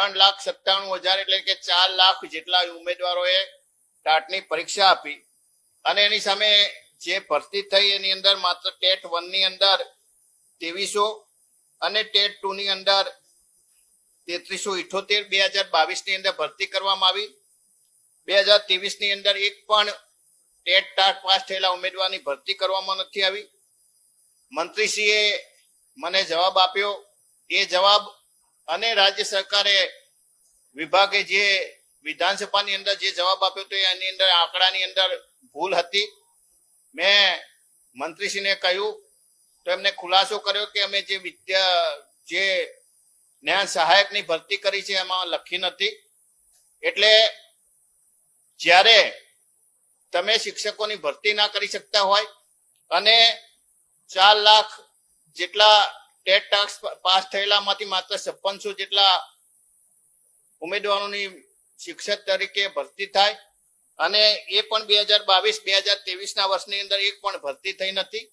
ત્રણ લાખ સત્તાણું હજાર એટલે કે ચાર લાખ જેટલા ઉમેદવારોએ ટાટની પરીક્ષા આપી. અને એની સામે જે ભરતી થઈ એની અંદર માત્ર ટેટ વનની અંદર ત્રેવીસો અને ટેટ ટુ ની અંદર તેત્રીસો ઇઠોતેર, બે હજાર બાવીસની અંદર ભરતી કરવામાં આવી. બે હજાર ત્રેવીસની અંદર એક પણ ટેટ ટાટ પાસ થયેલા ઉમેદવારની ભરતી કરવામાં નથી આવી. મંત્રીશ્રીએ મને જવાબ આપ્યો. એ જવાબ અને રાજ્ય સરકારે વિભાગે જે વિધાનસભાની અંદર જે જવાબ આપ્યો તો એની અંદર આંકડાની અંદર ભૂલ હતી. મેં મંત્રીશ્રીને કહ્યું, તો એમને ખુલાસો કર્યો કે અમે જે વિદ્યા, જે જ્ઞાન સહાયકની ભરતી કરી છે એમાં લખી નથી. એટલે જ્યારે તમે શિક્ષકોની ભરતી ના કરી શકતા હોય અને ચાર લાખ જેટલા ટેટ ટાસ્ક પાસ થયેલામાંથી માત્ર છપ્પનસો જેટલા ઉમેદવારોની શિક્ષક તરીકે ભરતી થાય અને એ પણ બે હજાર બાવીસ, બે હજાર ત્રેવીસ ના વર્ષની અંદર એક પણ ભરતી થઈ નથી.